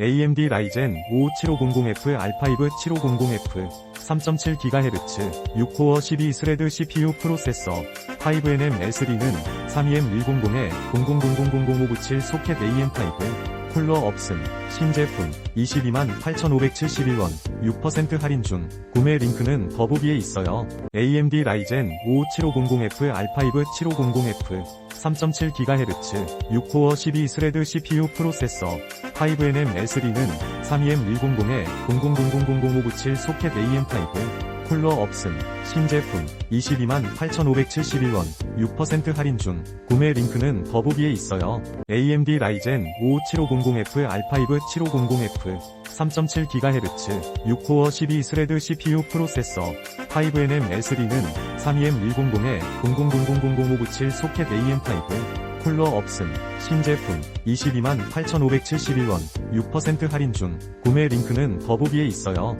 AMD 라이젠 57500F 알파이브 7500F 3.7GHz 6코어 12스레드 CPU 프로세서 5nm L3는 32M100에 00000057 소켓 AM5 쿨러 없음 신제품 228,571원 6% 할인 중 구매 링크는 더보기에 있어요. AMD 라이젠 57500F 알파이브 7500F 3.7GHz 6코어 12스레드 CPU 프로세서 5nm L3는 32M100에 00000057 소켓 AM5 쿨러 없음. 신제품 228,571원. 6% 할인 중. 구매 링크는 더보기에 있어요. AMD 라이젠 57500F 알파이브 7500F 3.7GHz 6코어 12스레드 CPU 프로세서. 5nm L3는 32M100에 00000057 소켓 AM5 쿨러 없음. 신제품 228,571원. 6% 할인 중. 구매 링크는 더보기에 있어요.